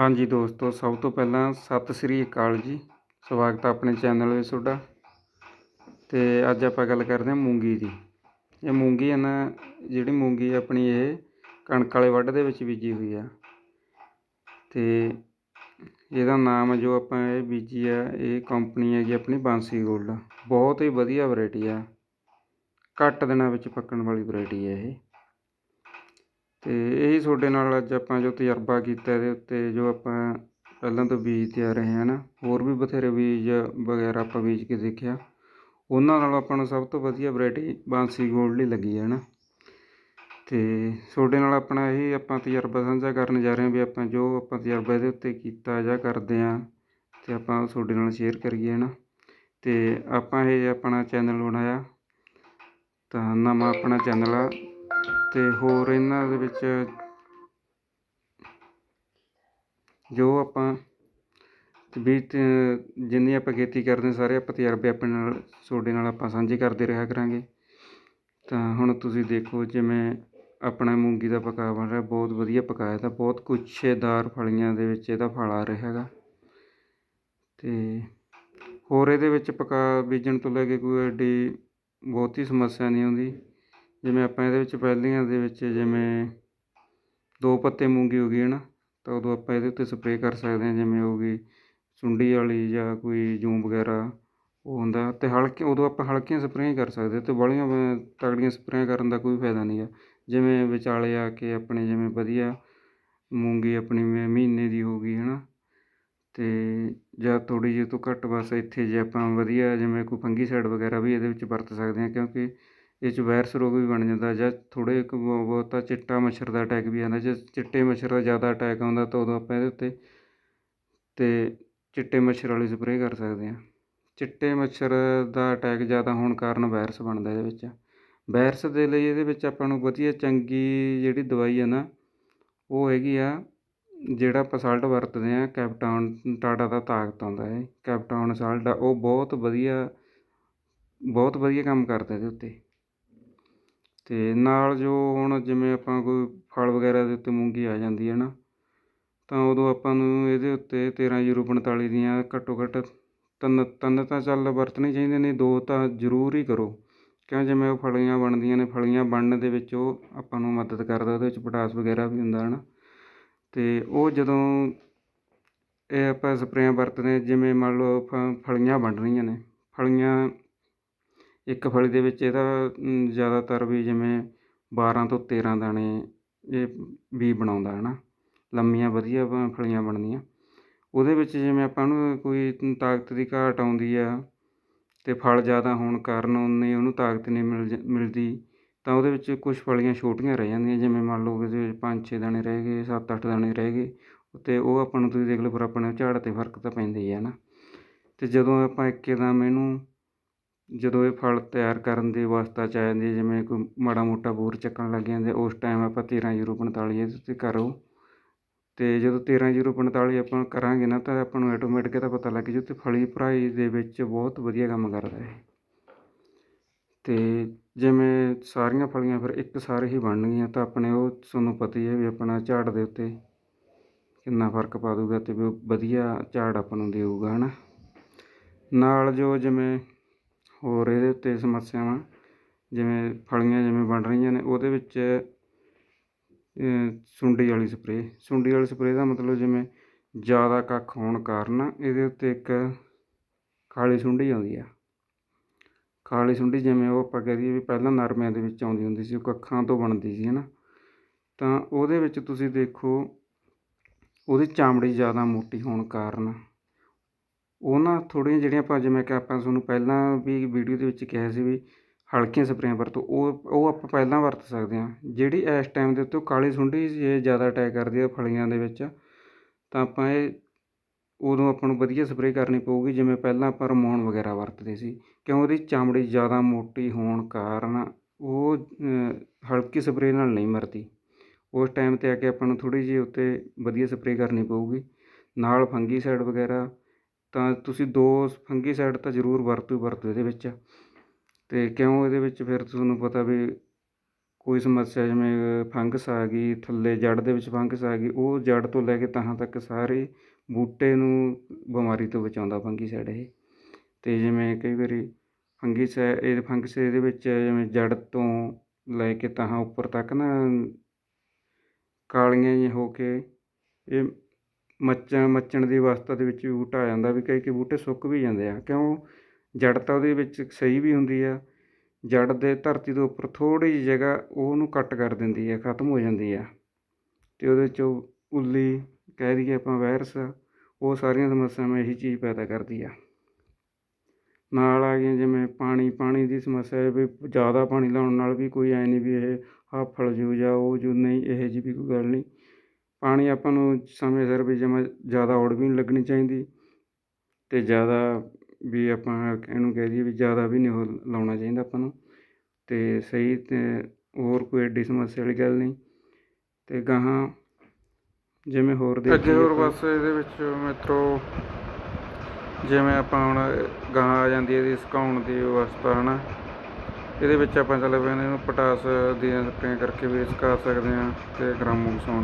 ਹਾਂਜੀ ਦੋਸਤੋ, ਸਭ ਤੋਂ ਪਹਿਲਾਂ ਸਤਿ ਸ੍ਰੀ ਅਕਾਲ ਜੀ। ਸਵਾਗਤ ਹੈ ਆਪਣੇ ਚੈਨਲ ਵਿੱਚ ਤੁਹਾਡਾ। ਤੇ ਅੱਜ ਆਪਾਂ ਗੱਲ ਕਰਦੇ ਹਾਂ ਮੂੰਗੀ ਦੀ। ਇਹ ਮੂੰਗੀ ਹੈ ਨਾ, ਜਿਹੜੀ ਮੂੰਗੀ ਆਪਣੀ ਇਹ ਕਣਕ ਵਾਲੇ ਵੱਢ ਦੇ ਵਿੱਚ ਬੀਜੀ ਹੋਈ ਆ। ਤੇ ਇਹਦਾ ਨਾਮ ਜੋ ਆਪਾਂ ਇਹ ਬੀਜੀ ਆ, ਇਹ ਕੰਪਨੀ ਹੈਗੀ ਆਪਣੀ ਬਾਂਸੀ ਗੋਲਡ। ਬਹੁਤ ਹੀ ਵਧੀਆ ਵੈਰਾਈਟੀ ਆ। ਘੱਟ ਦਿਨਾਂ ਵਿੱਚ ਪੱਕਣ ਵਾਲੀ ਵੈਰਾਈਟੀ ਹੈ ਇਹ। ਅਤੇ ਇਹੀ ਤੁਹਾਡੇ ਨਾਲ ਅੱਜ ਆਪਾਂ ਜੋ ਤਜਰਬਾ ਕੀਤਾ ਇਹਦੇ ਉੱਤੇ, ਜੋ ਆਪਾਂ ਪਹਿਲਾਂ ਤੋਂ ਬੀਜਦੇ ਆ ਰਹੇ ਹਾਂ ਨਾ, ਹੋਰ ਵੀ ਬਥੇਰੇ ਬੀਜ ਵਗੈਰਾ ਆਪਾਂ ਬੀਜ ਕੇ ਦੇਖਿਆ। ਉਹਨਾਂ ਨਾਲੋਂ ਆਪਾਂ ਨੂੰ ਸਭ ਤੋਂ ਵਧੀਆ ਵੈਰਾਈਟੀ ਬਾਂਸੀ ਗੋਲਡ ਹੀ ਲੱਗੀ ਹੈ ਨਾ। ਤੇ ਤੁਹਾਡੇ ਨਾਲ ਆਪਣਾ ਇਹ ਆਪਾਂ ਤਜਰਬਾ ਸਾਂਝਾ ਕਰਨ ਜਾ ਰਹੇ ਹਾਂ ਵੀ ਆਪਾਂ ਜੋ ਆਪਾਂ ਤਜਰਬਾ ਇਹਦੇ ਉੱਤੇ ਕੀਤਾ ਜਾਂ ਕਰਦੇ ਆ ਤੇ ਆਪਾਂ ਤੁਹਾਡੇ ਨਾਲ ਸ਼ੇਅਰ ਕਰੀਏ ਨਾ। ਤੇ ਆਪਾਂ ਇਹ ਆਪਣਾ ਚੈਨਲ ਬਣਾਇਆ, ਤਾਂ ਨਵਾਂ ਆਪਣਾ ਚੈਨਲ ਆ ਤੇ ਹੋਰ ਇਹਨਾਂ ਦੇ ਵਿੱਚ ਜੋ ਆਪਾਂ ਵੀ ਜਿੰਨੀ ਆਪਾਂ ਖੇਤੀ ਕਰਦੇ ਹਾਂ, ਸਾਰੇ ਆਪਾਂ ਤਜਰਬੇ ਆਪਣੇ ਨਾਲ, ਤੁਹਾਡੇ ਨਾਲ ਆਪਾਂ ਸਾਂਝੇ ਕਰਦੇ ਰਿਹਾ ਕਰਾਂਗੇ। ਤਾਂ ਹੁਣ ਤੁਸੀਂ ਦੇਖੋ ਜਿਵੇਂ ਆਪਣਾ ਮੂੰਗੀ ਦਾ ਪਕਾ ਬਣ ਰਿਹਾ, ਬਹੁਤ ਵਧੀਆ ਪਕਾਇਆ ਤਾਂ ਬਹੁਤ ਗੁੱਛੇਦਾਰ ਫਲੀਆਂ ਦੇ ਵਿੱਚ ਇਹਦਾ ਫਲ ਆ ਰਿਹਾ ਹੈਗਾ। ਤੇ ਹੋਰ ਇਹਦੇ ਵਿੱਚ ਪਕਾ ਬੀਜਣ ਤੋਂ ਲੈ ਕੇ ਕੋਈ ਐਡੀ ਬਹੁਤੀ ਸਮੱਸਿਆ ਨਹੀਂ ਆਉਂਦੀ। ਜਿਵੇਂ ਆਪਾਂ ਇਹਦੇ ਵਿੱਚ ਪਹਿਲੀਆਂ ਦੇ ਵਿੱਚ ਜਿਵੇਂ ਦੋ ਪੱਤੇ ਮੂੰਗੀ ਹੋ ਗਈ ਹੈ ਨਾ? ਤਾਂ ਉਦੋਂ ਆਪਾਂ ਇਹਦੇ ਉੱਤੇ ਸਪਰੇਅ ਕਰ ਸਕਦੇ ਹਾਂ ਜਿਵੇਂ ਹੋ ਗਈ ਸੁੰਡੀ ਵਾਲੀ ਜਾਂ ਕੋਈ ਜੂੰ ਵਗੈਰਾ ਉਹ ਹੁੰਦਾ। ਤੇ ਹਲਕੇ ਉਦੋਂ ਆਪਾਂ ਹਲਕੀਆਂ ਸਪਰੇਆਂ ਕਰ ਸਕਦੇ ਤੇ ਬਾਹਲੀਆਂ ਅਹ, ਤਗੜੀਆਂ ਸਪਰੇਆਂ ਕਰਨ ਦਾ ਕੋਈ ਫਾਇਦਾ ਨਹੀਂ ਆ ਜਿਵੇਂ ਵਿਚਾਲੇ ਆ ਕੇ ਆਪਣੇ ਜਿਵੇਂ ਵਧੀਆ ਮੂੰਗੀ ਆਪਣੀ ਮਹੀਨੇ ਦੀ ਹੋ ਗਈ ਹੈ ਨਾ? ਤੇ ਜਾਂ ਥੋੜ੍ਹੀ ਜਿਹੀ ਤੋਂ ਘੱਟ ਬਸ ਇੱਥੇ ਜੇ ਆਪਾਂ ਵਧੀਆ ਜਿਵੇਂ ਕੋਈ ਫੰਗੀਸਾਈਡ ਵਗੈਰਾ ਵੀ ਇਹਦੇ ਵਿੱਚ ਵਰਤ ਸਕਦੇ ਹਾਂ ਕਿਉਂਕਿ ਇਹ 'ਚ ਵਾਇਰਸ ਰੋਗ ਵੀ ਬਣ ਜਾਂਦਾ ਜਾਂ ਥੋੜ੍ਹੇ ਕੁ ਬਹੁ- ਬਹੁਤਾ ਚਿੱਟਾ ਮੱਛਰ ਦਾ ਅਟੈਕ ਵੀ ਆਉਂਦਾ, ਜੇ ਚਿੱਟੇ ਮੱਛਰ ਦਾ ਜ਼ਿਆਦਾ ਅਟੈਕ ਆਉਂਦਾ ਤਾਂ ਉਦੋਂ ਆਪਾਂ ਇਹਦੇ ਉੱਤੇ ਅਤੇ ਚਿੱਟੇ ਮੱਛਰ ਵਾਲੀ ਸਪਰੇਅ ਕਰ ਸਕਦੇ ਹਾਂ। ਚਿੱਟੇ ਮੱਛਰ ਦਾ ਅਟੈਕ ਜ਼ਿਆਦਾ ਹੋਣ ਕਾਰਨ ਵਾਇਰਸ ਬਣਦਾ ਇਹਦੇ ਵਿੱਚ। ਵਾਇਰਸ ਦੇ ਲਈ ਇਹਦੇ ਵਿੱਚ ਆਪਾਂ ਨੂੰ ਵਧੀਆ ਚੰਗੀ ਜਿਹੜੀ ਦਵਾਈ ਹੈ ਨਾ, ਉਹ ਹੈਗੀ ਆ ਜਿਹੜਾ ਆਪਾਂ ਸਾਲਟ ਵਰਤਦੇ ਹਾਂ ਕੈਪਟਾਨ ਟਾਟਾ ਦਾ ਤਾਕਤ ਆਉਂਦਾ ਹੈ ਕੈਪਟਾਨ ਸਾਲਟ ਆ, ਉਹ ਬਹੁਤ ਵਧੀਆ ਬਹੁਤ ਵਧੀਆ ਕੰਮ ਕਰਦਾ ਇਹਦੇ ਉੱਤੇ। ਅਤੇ ਨਾਲ ਜੋ ਹੁਣ ਜਿਵੇਂ ਆਪਾਂ ਕੋਈ ਫਲ ਵਗੈਰਾ ਦੇ ਉੱਤੇ ਮੂੰਗੀ ਆ ਜਾਂਦੀ ਹੈ ਨਾ ਤਾਂ ਉਦੋਂ ਆਪਾਂ ਨੂੰ ਇਹਦੇ ਉੱਤੇ ਤੇਰ੍ਹਾਂ ਯੂਰੋ ਪੰਤਾਲੀ ਦੀਆਂ ਘੱਟੋ ਘੱਟ ਤਿੰਨ ਤਿੰਨ ਤਾਂ ਚੱਲ ਵਰਤਣੇ ਚਾਹੀਦੇ ਨੇ ਦੋ ਤਾਂ ਜ਼ਰੂਰ ਹੀ ਕਰੋ। ਕਿਉਂ ਜਿਵੇਂ ਉਹ ਫਲੀਆਂ ਬਣਦੀਆਂ ਨੇ ਫਲੀਆਂ ਬਣਨ ਦੇ ਵਿੱਚ ਉਹ ਆਪਾਂ ਨੂੰ ਮਦਦ ਕਰਦਾ ਉਹਦੇ ਵਿੱਚ ਪੋਟਾਸ ਵਗੈਰਾ ਵੀ ਹੁੰਦਾ ਹੈ ਨਾ ਅਤੇ ਉਹ ਜਦੋਂ ਇਹ ਆਪਾਂ ਸਪਰੇਆਂ ਵਰਤਦੇ ਹਾਂ, ਜਿਵੇਂ ਮੰਨ ਲਓ ਫ- ਫਲੀਆਂ ਬਣ ਰਹੀਆਂ ਨੇ ਫਲੀਆਂ ਇੱਕ ਫਲੀ ਦੇ ਵਿੱਚ ਇਹਦਾ ਜ਼ਿਆਦਾਤਰ ਵੀ ਜਿਵੇਂ 12 ਤੋਂ 13 ਦਾਣੇ ਇਹ ਬੀ ਬਣਾਉਂਦਾ ਹੈ ਨਾ ਲੰਮੀਆਂ, ਵਧੀਆ ਬ- ਫਲੀਆਂ ਬਣਦੀਆਂ। ਉਹਦੇ ਵਿੱਚ ਜਿਵੇਂ ਆਪਾਂ ਨੂੰ ਕੋਈ ਤਾਕਤ ਦੀ ਘਾਟ ਆਉਂਦੀ ਆ ਅਤੇ ਫਲ ਜ਼ਿਆਦਾ ਹੋਣ ਕਾਰਨ ਉਨੀ ਉਹਨੂੰ ਤਾਕਤ ਨਹੀਂ ਮਿਲ ਜ- ਮਿਲਦੀ, ਤਾਂ ਉਹਦੇ ਵਿੱਚ ਕੁਝ ਫਲੀਆਂ ਛੋਟੀਆਂ ਰਹਿ ਜਾਂਦੀਆਂ, ਜਿਵੇਂ ਮੰਨ ਲਓ ਉਹਦੇ ਪੰਜ ਛੇ ਦਾਣੇ ਰਹਿ ਗਏ, ਸੱਤ ਅੱਠ ਦਾਣੇ ਰਹਿ ਗਏ ਅਤੇ ਉਹ ਆਪਾਂ ਨੂੰ ਤੁਸੀਂ ਦੇਖ ਲਓ ਫਿਰ ਆਪਣੇ ਝਾੜ 'ਤੇ ਫ਼ਰਕ ਤਾਂ ਪੈਂਦਾ ਹੀ ਹੈ ਨਾ ਅਤੇ ਜਦੋਂ ਆਪਾਂ ਇੱਕਦਮ ਇਹਨੂੰ ਜਦੋਂ ਇਹ ਫਲ ਤਿਆਰ ਕਰਨ ਦੀ ਅਵਸਥਾ 'ਚ ਆ ਜਾਂਦੀ ਹੈ, ਜਿਵੇਂ ਕੋਈ ਮਾੜਾ ਮੋਟਾ ਬੂਰ ਚੱਕਣ ਲੱਗ ਜਾਂਦੇ, ਉਸ ਟਾਈਮ ਆਪਾਂ ਤੇਰ੍ਹਾਂ ਜ਼ੀਰੋ ਪੰਤਾਲੀ ਇਹਦੇ 'ਤੇ ਕਰੋ। ਅਤੇ ਜਦੋਂ ਤੇਰ੍ਹਾਂ ਜ਼ੀਰੋ ਪੰਤਾਲੀ ਆਪਾਂ ਕਰਾਂਗੇ ਨਾ, ਤਾਂ ਆਪਾਂ ਨੂੰ ਆਟੋਮੈਟਿਕ ਇਹਦਾ ਪਤਾ ਲੱਗ ਜੂ ਅਤੇ ਫਲੀ ਭਰਾਈ ਦੇ ਵਿੱਚ ਬਹੁਤ ਵਧੀਆ ਕੰਮ ਕਰਦਾ ਇਹ। ਅਤੇ ਜਿਵੇਂ ਸਾਰੀਆਂ ਫਲੀਆਂ ਫਿਰ ਇੱਕ ਸਾਰੇ ਹੀ ਬਣਨਗੀਆਂ, ਤਾਂ ਆਪਣੇ ਉਹ ਤੁਹਾਨੂੰ ਪਤਾ ਹੀ ਹੈ ਵੀ ਆਪਣਾ ਝਾੜ ਦੇ ਉੱਤੇ ਕਿੰਨਾ ਫ਼ਰਕ ਪਾ ਦੂਗਾ ਅਤੇ ਵੀ ਵਧੀਆ ਝਾੜ ਆਪਾਂ ਨੂੰ ਦੇਊਗਾ ਹੈ ਨਾ ਨਾਲ ਜੋ ਜਿਵੇਂ ਹੋਰ ਇਹਦੇ ਉੱਤੇ ਸਮੱਸਿਆਵਾਂ, ਜਿਵੇਂ ਫਲੀਆਂ ਜਿਵੇਂ ਬਣ ਰਹੀਆਂ ਨੇ, ਉਹਦੇ ਵਿੱਚ ਸੁੰਡੀ ਵਾਲੀ ਸਪਰੇਅ। ਸੁੰਡੀ ਵਾਲੀ ਸਪਰੇਅ ਦਾ ਮਤਲਬ ਜਿਵੇਂ ਜ਼ਿਆਦਾ ਕੱਖ ਹੋਣ ਕਾਰਨ ਇਹਦੇ ਉੱਤੇ ਇੱਕ ਕਾਲੀ ਸੁੰਡੀ ਆਉਂਦੀ ਆ। ਕਾਲੀ ਸੁੰਡੀ ਜਿਵੇਂ ਉਹ ਆਪਾਂ ਕਹਿ ਦਈਏ ਵੀ ਪਹਿਲਾਂ ਨਰਮਿਆਂ ਦੇ ਵਿੱਚ ਆਉਂਦੀ ਹੁੰਦੀ ਸੀ, ਉਹ ਕੱਖਾਂ ਤੋਂ ਬਣਦੀ ਸੀ ਹੈ ਨਾ ਤਾਂ ਉਹਦੇ ਵਿੱਚ ਤੁਸੀਂ ਦੇਖੋ, ਉਹਦੀ ਚਾਮੜੀ ਜ਼ਿਆਦਾ ਮੋਟੀ ਹੋਣ ਕਾਰਨ ਉਹ ਨਾ ਥੋੜ੍ਹੀਆਂ ਜਿਹੜੀਆਂ ਆਪਾਂ, ਜਿਵੇਂ ਕਿ ਆਪਾਂ ਤੁਹਾਨੂੰ ਪਹਿਲਾਂ ਵੀ ਵੀਡੀਓ ਦੇ ਵਿੱਚ ਕਿਹਾ ਸੀ ਵੀ ਹਲਕੀਆਂ ਸਪਰੇਆਂ ਵਰਤੋ, ਉਹ ਉਹ ਆਪਾਂ ਪਹਿਲਾਂ ਵਰਤ ਸਕਦੇ ਹਾਂ। ਜਿਹੜੀ ਇਸ ਟਾਈਮ ਦੇ ਉੱਤੇ ਉਹ ਕਾਲੀ ਸੁੰਡੀ ਜੇ ਜ਼ਿਆਦਾ ਅਟੈਕ ਕਰਦੀ ਆ ਫਲੀਆਂ ਦੇ ਵਿੱਚ, ਤਾਂ ਆਪਾਂ ਇਹ ਉਦੋਂ ਆਪਾਂ ਨੂੰ ਵਧੀਆ ਸਪਰੇਅ ਕਰਨੀ ਪਊਗੀ, ਜਿਵੇਂ ਪਹਿਲਾਂ ਆਪਾਂ ਰਮੋਨ ਵਗੈਰਾ ਵਰਤਦੇ ਸੀ। ਕਿਉਂ ਉਹਦੀ ਚਮੜੀ ਜ਼ਿਆਦਾ ਮੋਟੀ ਹੋਣ ਕਾਰਨ ਉਹ ਹਲਕੀ ਸਪਰੇਅ ਨਾਲ ਨਹੀਂ ਮਰਦੀ। ਉਸ ਟਾਈਮ 'ਤੇ ਆ ਕੇ ਆਪਾਂ ਨੂੰ ਥੋੜ੍ਹੀ ਜਿਹੀ ਉੱਤੇ ਵਧੀਆ ਸਪਰੇਅ ਕਰਨੀ ਪਊਗੀ। ਨਾਲ ਫੰਗੀਸਾਈਡ ਵਗੈਰਾ ਤਾਂ ਤੁਸੀਂ ਦੋ ਫੰਗੀਸਾਈਡ ਤਾਂ ਜ਼ਰੂਰ ਵਰਤੋ ਹੀ ਵਰਤੋ ਇਹਦੇ ਵਿੱਚ। ਅਤੇ ਕਿਉਂ ਇਹਦੇ ਵਿੱਚ? ਫਿਰ ਤੁਹਾਨੂੰ ਪਤਾ ਵੀ ਕੋਈ ਸਮੱਸਿਆ ਜਿਵੇਂ ਫੰਗਸ ਆ ਗਈ, ਥੱਲੇ ਜੜ ਦੇ ਵਿੱਚ ਫੰਗਸ ਆ ਗਈ, ਉਹ ਜੜ ਤੋਂ ਲੈ ਕੇ ਤਹਾਂ ਤੱਕ ਸਾਰੇ ਬੂਟੇ ਨੂੰ ਬਿਮਾਰੀ ਤੋਂ ਬਚਾਉਂਦਾ ਫੰਗੀਸਾਈਡ ਇਹ। ਅਤੇ ਜਿਵੇਂ ਕਈ ਵਾਰੀ ਫੰਗੀਸਾਈਡ ਇਹ ਫੰਗਸ ਇਹਦੇ ਵਿੱਚ ਜਿਵੇਂ ਜੜ ਤੋਂ ਲੈ ਕੇ ਤਹਾਂ ਉੱਪਰ ਤੱਕ ਨਾ ਕਾਲੀਆਂ ਜਿਹੀਆਂ ਹੋ ਕੇ ਇਹ ਮੱਚਣ ਮੱਚਣ ਦੀ ਅਵਸਥਾ ਦੇ ਵਿੱਚ ਵੀ ਬੂਟਾ ਆ ਜਾਂਦਾ ਵੀ ਕਈ ਕਈ ਬੂਟੇ ਸੁੱਕ ਵੀ ਜਾਂਦੇ ਆ। ਕਿਉਂ? ਜੜ ਤਾਂ ਉਹਦੇ ਵਿੱਚ ਸਹੀ ਵੀ ਹੁੰਦੀ ਆ। ਜੜ ਦੇ ਧਰਤੀ ਤੋਂ ਉੱਪਰ ਥੋੜ੍ਹੀ ਜਿਹੀ ਜਗ੍ਹਾ ਉਹਨੂੰ ਕੱਟ ਕਰ ਦਿੰਦੀ ਹੈ ਖ਼ਤਮ ਹੋ ਜਾਂਦੀ ਆ। ਅਤੇ ਉਹਦੇ 'ਚੋਂ ਉੱਲੀ, ਕਹਿ ਦਈਏ ਆਪਾਂ ਵਾਇਰਸ, ਉਹ ਸਾਰੀਆਂ ਸਮੱਸਿਆਵਾਂ ਇਹੀ ਚੀਜ਼ ਪੈਦਾ ਕਰਦੀ ਆ। ਨਾਲ ਆ ਗਈਆਂ ਜਿਵੇਂ ਪਾਣੀ ਪਾਣੀ ਦੀ ਸਮੱਸਿਆ ਹੈ ਵੀ ਜ਼ਿਆਦਾ ਪਾਣੀ ਲਾਉਣ ਨਾਲ ਵੀ ਕੋਈ ਐਂ ਨਹੀਂ ਵੀ ਇਹ ਹਫਲ ਜੂ ਜਾਂ ਉਹ ਜੂ ਨਹੀਂ, ਇਹੋ ਜਿਹੀ ਵੀ ਕੋਈ ਗੱਲ ਨਹੀਂ। ਪਾਣੀ ਆਪਾਂ ਨੂੰ ਸਮੇਂ ਸਿਰ ਵੀ ਜਮਾਂ ਜ਼ਿਆਦਾ ਔੜ ਵੀ ਨਹੀਂ ਲੱਗਣੀ ਚਾਹੀਦੀ ਅਤੇ ਜ਼ਿਆਦਾ ਵੀ ਆਪਾਂ ਇਹਨੂੰ ਕਹਿ ਦਈਏ ਵੀ ਜ਼ਿਆਦਾ ਵੀ ਨਹੀਂ ਉਹ ਲਾਉਣਾ ਚਾਹੀਦਾ ਆਪਾਂ ਨੂੰ। ਅਤੇ ਸਹੀ ਅਤੇ ਹੋਰ ਕੋਈ ਐਡੀ ਸਮੱਸਿਆ ਵਾਲੀ ਗੱਲ ਨਹੀਂ। ਅਤੇ ਗਾਹਾਂ ਜਿਵੇਂ ਹੋਰ ਅੱਗੇ ਹੋਰ ਬਸ ਇਹਦੇ ਵਿੱਚ ਮਿੱਤਰੋ ਜਿਵੇਂ ਆਪਾਂ ਹੁਣ ਗਾਂ ਆ ਜਾਂਦੀ ਹੈ ਇਹਦੀ ਸੁਕਾਉਣ ਦੀ ਅਵਸਥਾ ਹੈ ਨਾ ਇਹਦੇ ਵਿੱਚ ਆਪਾਂ ਚੱਲ ਨੇ ਇਹਨੂੰ ਪਟਾਸ ਦੀਆਂ ਸਪਰੇਆਂ ਕਰਕੇ ਵੀ ਸੁਕਾ ਸਕਦੇ ਹਾਂ ਅਤੇ ਗਰਾਮੋ ਵਸਾਉਣ